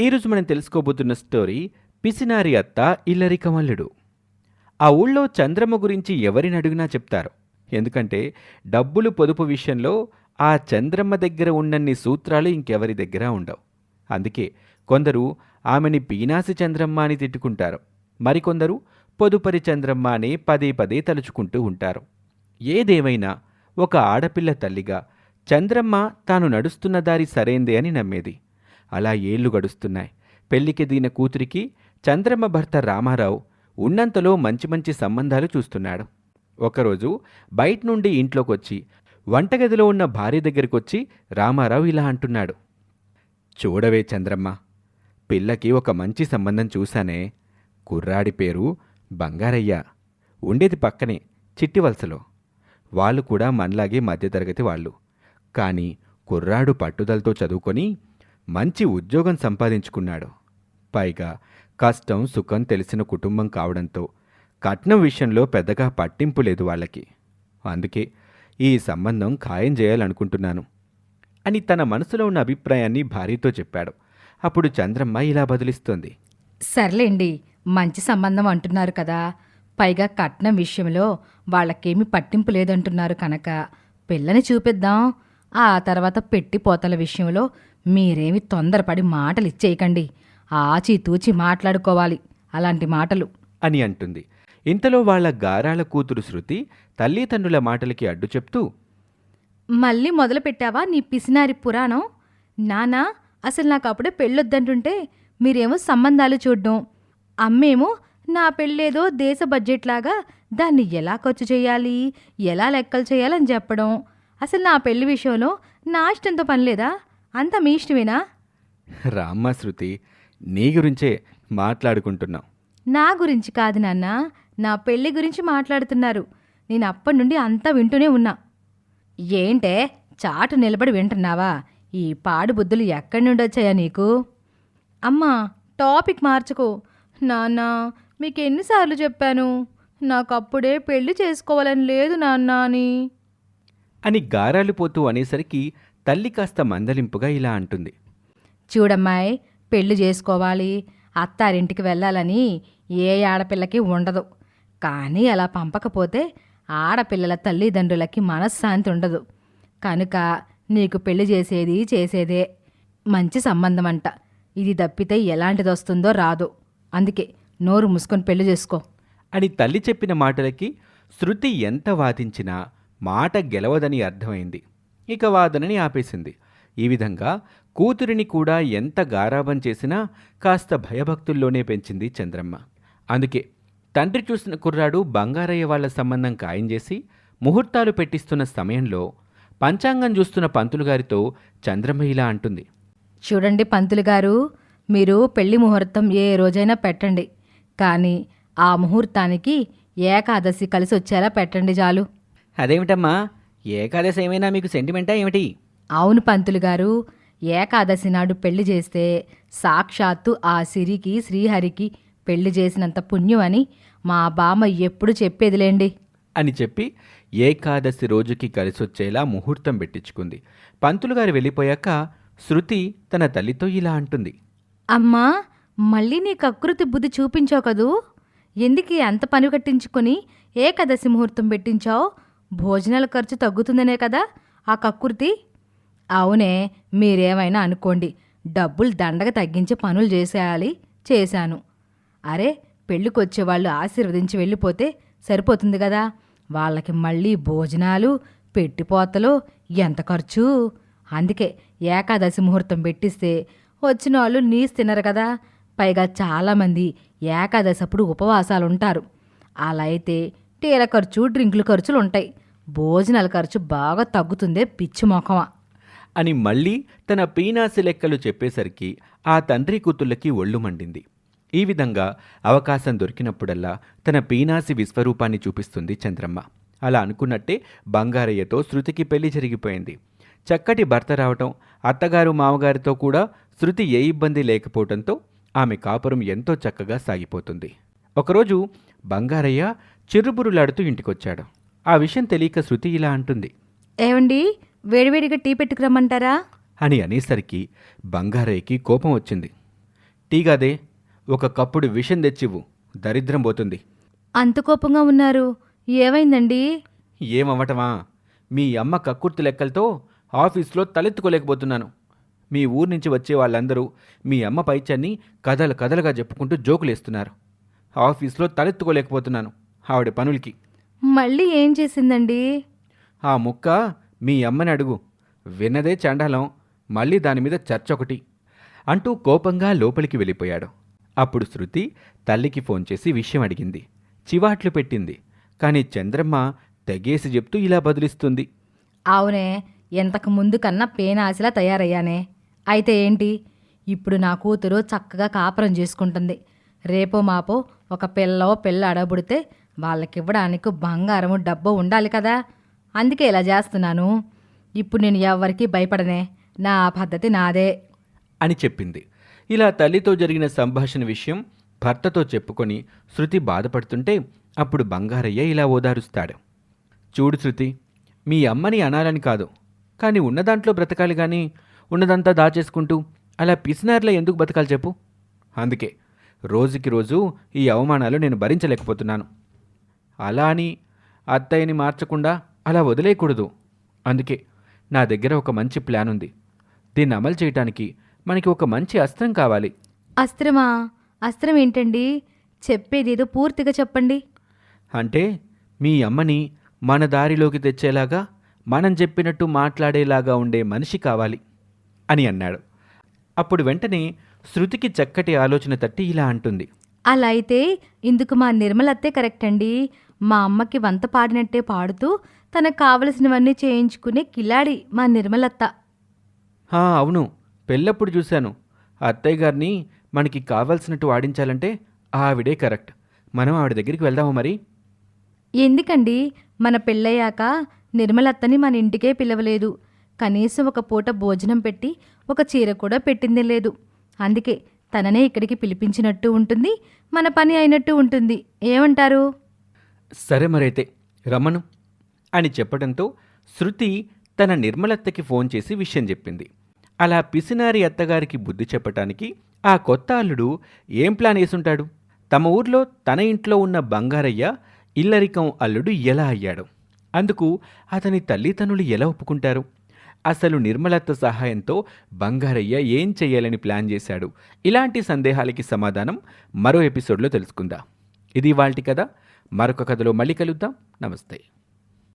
ఈరోజు మనం తెలుసుకోబోతున్న స్టోరీ పిసినారి అత్త ఇల్లరి కమల్లుడు ఆ ఊళ్ళో చంద్రమ్మ గురించి ఎవరిని అడిగినా చెప్తారు. ఎందుకంటే డబ్బులు పొదుపు విషయంలో ఆ చంద్రమ్మ దగ్గర ఉన్నన్ని సూత్రాలు ఇంకెవరి దగ్గర ఉండవు. అందుకే కొందరు ఆమెని పీనాసి చంద్రమ్మ అని తిట్టుకుంటారు. మరికొందరు పొదుపరి చంద్రమ్మ అని పదే పదే తలుచుకుంటూ ఉంటారు. ఏదేమైనా ఒక ఆడపిల్ల తల్లిగా చంద్రమ్మ తాను నడుస్తున్న దారి సరైందే అని నమ్మేది. అలా ఏళ్ళు గడుస్తున్నాయి. పెళ్ళికి దిగిన కూతురికి చంద్రమ్మ భర్త రామారావు ఉన్నంతలో మంచి మంచి సంబంధాలు చూస్తున్నాడు. ఒకరోజు బయట నుండి ఇంట్లోకొచ్చి వంటగదిలో ఉన్న భార్య దగ్గరికొచ్చి రామారావు ఇలా అంటున్నాడు. చూడవే చంద్రమ్మ పిల్లకి ఒక మంచి సంబంధం చూశానే. కుర్రాడి పేరు బంగారయ్య. ఉండేది పక్కనే చిట్టివలసలో వాళ్ళు కూడా మనలాగే మధ్యతరగతి వాళ్ళు. కానీ కుర్రాడు పట్టుదలతో చదువుకొని మంచి ఉద్యోగం సంపాదించుకున్నాడు. పైగా కష్టం సుఖం తెలిసిన కుటుంబం కావడంతో కట్నం విషయంలో పెద్దగా పట్టింపు లేదు వాళ్ళకి. అందుకే ఈ సంబంధం ఖాయం చేయాలనుకుంటున్నాను అని తన మనసులో ఉన్న అభిప్రాయాన్ని భార్యతో చెప్పాడు. అప్పుడు చంద్రమ్మ ఇలా బదులిస్తోంది. సర్లేండి మంచి సంబంధం అంటున్నారు కదా. పైగా కట్నం విషయంలో వాళ్ళకేమీ పట్టింపు లేదంటున్నారు కనుక పిల్లని చూపిద్దాం. ఆ తర్వాత పెట్టి పోతల విషయంలో మీరేమి తొందరపడి మాటలు ఇచ్చేయకండి. ఆచితూచి మాట్లాడుకోవాలి అలాంటి మాటలు. అని అంటుంది. ఇంతలో వాళ్ళ గారాల కూతురు శృతి తల్లిదండ్రుల మాటలకి అడ్డు చెప్తూ మళ్ళీ మొదలు పెట్టావా నీ పిసినారి పురాణం? నానా అసలు నాకు అప్పుడే పెళ్ళొద్దంటుంటే మీరేమో సంబంధాలు చూడ్డం. అమ్మేమో నా పెళ్ళేదో దేశ బడ్జెట్ లాగా దాన్ని ఎలా ఖర్చు చేయాలి ఎలా లెక్కలు చేయాలని చెప్పడం. అసలు నా పెళ్ళి విషయంలో నా ఇష్టంతో పనిలేదా అంతా మీ ఇష్టమేనా? రామ్మ శృతి నీ గురించే మాట్లాడుకుంటున్నాం. నా గురించి కాదు నాన్న నా పెళ్ళి గురించి మాట్లాడుతున్నారు. నేను అప్పటి నుండి అంతా వింటూనే ఉన్నా. ఏంటే చాటు నిలబడి వింటున్నావా? ఈ పాడు బుద్ధులు ఎక్కడి నుండి వచ్చాయా నీకు? అమ్మా టాపిక్ మార్చుకో. నాన్న మీకు ఎన్నిసార్లు చెప్పాను? నాకు అప్పుడే పెళ్ళి చేసుకోవాలని లేదు నాన్న అని. అని గారాలు పోతూ అనేసరికి తల్లి కాస్త మందలింపుగా ఇలా అంటుంది. చూడమ్మాయి పెళ్ళి చేసుకోవాలి. అత్తారింటికి వెళ్ళాలని ఏ ఆడపిల్లకి ఉండదు. కానీ అలా పంపకపోతే ఆడపిల్లల తల్లిదండ్రులకి మనశ్శాంతి ఉండదు. కనుక నీకు పెళ్ళి చేసేది చేసేదే. మంచి సంబంధం అంట ఇది తప్పితే ఎలాంటిది వస్తుందో రాదు. అందుకే నోరు మూసుకొని పెళ్ళి చేసుకో. అని తల్లి చెప్పిన మాటలకి శృతి ఎంత వాదించినా మాట గెలవదని అర్థమైంది. ఇక వాదనని ఆపేసింది. ఈ విధంగా కూతురిని కూడా ఎంత గారాబం చేసినా కాస్త భయభక్తుల్లోనే పెంచింది చంద్రమ్మ. అందుకే తండ్రి చూసిన కుర్రాడు బంగారయ్య వాళ్ళ సంబంధం ఖాయం చేసి ముహూర్తాలు పెట్టిస్తున్న సమయంలో పంచాంగం చూస్తున్న పంతులు గారితో చంద్రమ్మ ఇలా అంటుంది. చూడండి పంతులు గారు మీరు పెళ్ళి ముహూర్తం ఏ రోజైనా పెట్టండి. కానీ ఆ ముహూర్తానికి ఏకాదశి కలిసి వచ్చేలా పెట్టండి చాలు అదేమిటమ్మా? ఏకాదశి ఏమైనా మీకు సెంటిమెంటా ఏమిటి? అవును పంతులు గారు. ఏకాదశి నాడు పెళ్ళి చేస్తే సాక్షాత్తు ఆ సిరికి శ్రీహరికి పెళ్ళి చేసినంత పుణ్యం అని మా బామ్మ ఎప్పుడు చెప్పేదిలేండి. అని చెప్పి ఏకాదశి రోజుకి కలిసొచ్చేలా ముహూర్తం పెట్టించుకుంది. పంతులు గారు వెళ్ళిపోయాక శృతి తన తల్లితో ఇలా అంటుంది. అమ్మా మళ్ళీ నీ కకృతి బుద్ధి చూపించావు కదూ? ఎందుకు అంత పని కట్టించుకొని ఏకాదశి ముహూర్తం పెట్టించావు? భోజనాల ఖర్చు తగ్గుతుందనే కదా ఆ కకృతి అవునే మీరేమైనా అనుకోండి. డబ్బులు దండగ తగ్గించి పనులు చేసేయాలి చేశాను. అరే పెళ్ళికొచ్చేవాళ్ళు ఆశీర్వదించి వెళ్ళిపోతే సరిపోతుంది కదా. వాళ్ళకి మళ్ళీ భోజనాలు పెట్టిపోతలు ఎంత ఖర్చు? అందుకే ఏకాదశి ముహూర్తం పెట్టిస్తే వచ్చిన వాళ్ళు నీస్ తినరు కదా. పైగా చాలామంది ఏకాదశి అప్పుడు ఉపవాసాలు ఉంటారు అలా అయితే టీల ఖర్చు డ్రింకుల ఖర్చులు ఉంటాయి. భోజనాల ఖర్చు బాగా తగ్గుతుందే పిచ్చి మొఖమా అని మళ్ళీ తన పీనాసి లెక్కలు చెప్పేసరికి ఆ తండ్రి కూతుళ్ళకి ఒళ్ళు మండింది. ఈ విధంగా అవకాశం దొరికినప్పుడల్లా తన పీనాసి విశ్వరూపాన్ని చూపిస్తుంది చంద్రమ్మ. అలా అనుకున్నట్టే బంగారయ్యతో శృతికి పెళ్ళి జరిగిపోయింది. చక్కటి భర్త రావటం అత్తగారు మామగారితో కూడా శృతి ఏ ఇబ్బంది లేకపోవడంతో ఆమె కాపురం ఎంతో చక్కగా సాగిపోతుంది. ఒకరోజు బంగారయ్య చిరుబురులాడుతూ ఇంటికొచ్చాడు. ఆ విషయం తెలియక శృతి ఇలా అంటుంది. ఏవండి? వేడివేడిగా టీ పెట్టుకురమ్మంటారా? అని అనేసరికి బంగారయ్యకి కోపం వచ్చింది. టీగాదే ఒక కప్పుడు విషం తెచ్చివ్వు దరిద్రం పోతుంది. అంత కోపంగా ఉన్నారు. ఏమైందండి? ఏమవ్వటమా? మీ అమ్మ కక్కుర్తి లెక్కలతో ఆఫీస్లో తలెత్తుకోలేకపోతున్నాను. మీ ఊరు నుంచి వచ్చే వాళ్ళందరూ మీ అమ్మ పైచాన్ని కథలు కథలుగా చెప్పుకుంటూ జోకులేస్తున్నారు. ఆఫీస్లో తలెత్తుకోలేకపోతున్నాను ఆవిడ పనులకి. మళ్ళీ ఏం చేసిందండి? ఆ ముక్క మీ అమ్మని అడుగు. విన్నదే చండాలం మళ్ళీ దాని మీద చర్చ ఒకటి అంటూ కోపంగా లోపలికి వెళ్ళిపోయాడు. అప్పుడు శృతి తల్లికి ఫోన్ చేసి విషయం అడిగింది. చివాట్లు పెట్టింది. కానీ చంద్రమ్మ తెగేసి చెప్తూ ఇలా బదులిస్తుంది. అవునే ఎంతకు ముందు కన్నా పేనాసిలా తయారయ్యానే. అయితే ఏంటి? ఇప్పుడు నా కూతురు చక్కగా కాపురం చేసుకుంటుంది. రేపో మాపో ఒక పిల్లో పిల్ల అడబుడితే వాళ్ళకివ్వడానికి బంగారము డబ్బు ఉండాలి కదా. అందుకే ఇలా చేస్తున్నాను. ఇప్పుడు నేను ఎవరికీ భయపడనే. నా పద్ధతి నాదే. అని చెప్పింది. ఇలా తల్లితో జరిగిన సంభాషణ విషయం భర్తతో చెప్పుకొని శృతి బాధపడుతుంటే అప్పుడు బంగారయ్య ఇలా ఓదారుస్తాడు. చూడు శృతి మీ అమ్మని అనాలని కాదు. కానీ ఉన్నదాంట్లో బ్రతకాలి కానీ ఉన్నదంతా దాచేసుకుంటూ అలా పిసినార్లో ఎందుకు బ్రతకాలి చెప్పు. అందుకే రోజుకి రోజు ఈ అవమానాలు నేను భరించలేకపోతున్నాను. అలా అని అత్తయ్యని మార్చకుండా అలా వదిలేయకూడదు. అందుకే నా దగ్గర ఒక మంచి ప్లాన్ ఉంది. దీన్ని అమలు చేయటానికి మనకి ఒక మంచి అస్త్రం కావాలి. అస్త్రమా? అస్త్రం ఏంటండి? చెప్పేదేదో పూర్తిగా చెప్పండి. అంటే మీ అమ్మని మన దారిలోకి తెచ్చేలాగా మనం చెప్పినట్టు మాట్లాడేలాగా ఉండే మనిషి కావాలి అని అన్నాడు. అప్పుడు వెంటనే శృతికి చక్కటి ఆలోచన తట్టి ఇలా అంటుంది. అలా అయితే ఇందుకు మా నిర్మలత్తే కరెక్ట్ అండి మా అమ్మకి వంత పాడినట్టే పాడుతూ తనకు కావలసినవన్నీ చేయించుకునే కిలాడి మా నిర్మలత్త "హా, అవును. పెళ్ళప్పుడు చూశాను. అత్తయ్య గారిని మనకి కావాల్సినట్టు వాడించాలంటే ఆవిడే కరెక్ట్. మనం ఆవిడ దగ్గరికి వెళ్దామా మరి? ఎందుకండి? మన పెళ్ళయ్యాక నిర్మలత్తని మన ఇంటికే పిలవలేదు. కనీసం ఒక పూట భోజనం పెట్టి ఒక చీర కూడా పెట్టిందే లేదు. అందుకే తననే ఇక్కడికి పిలిపించినట్టు ఉంటుంది మన పని అయినట్టు ఉంటుంది. ఏమంటారు? సరే మరైతే రమను అని చెప్పడంతో శృతి తన నిర్మలత్తకి ఫోన్ చేసి విషయం చెప్పింది. అలా పిసినారి అత్తగారికి బుద్ధి చెప్పటానికి ఆ కొత్త అల్లుడు ఏం ప్లాన్ వేసుంటాడు? తమ ఊర్లో తన ఇంట్లో ఉన్న బంగారయ్య ఇల్లరికం అల్లుడు ఎలా అయ్యాడు? అందుకు అతని తల్లిదండ్రులు ఎలా ఒప్పుకుంటారు? అసలు నిర్మలత్త సహాయంతో బంగారయ్య ఏం చెయ్యాలని ప్లాన్ చేశాడు? ఇలాంటి సందేహాలకి సమాధానం మరో ఎపిసోడ్లో తెలుసుకుందాం. ఇది వాళ్ళ కథ. మరొక కథలో మళ్ళీ కలుద్దాం. నమస్తే.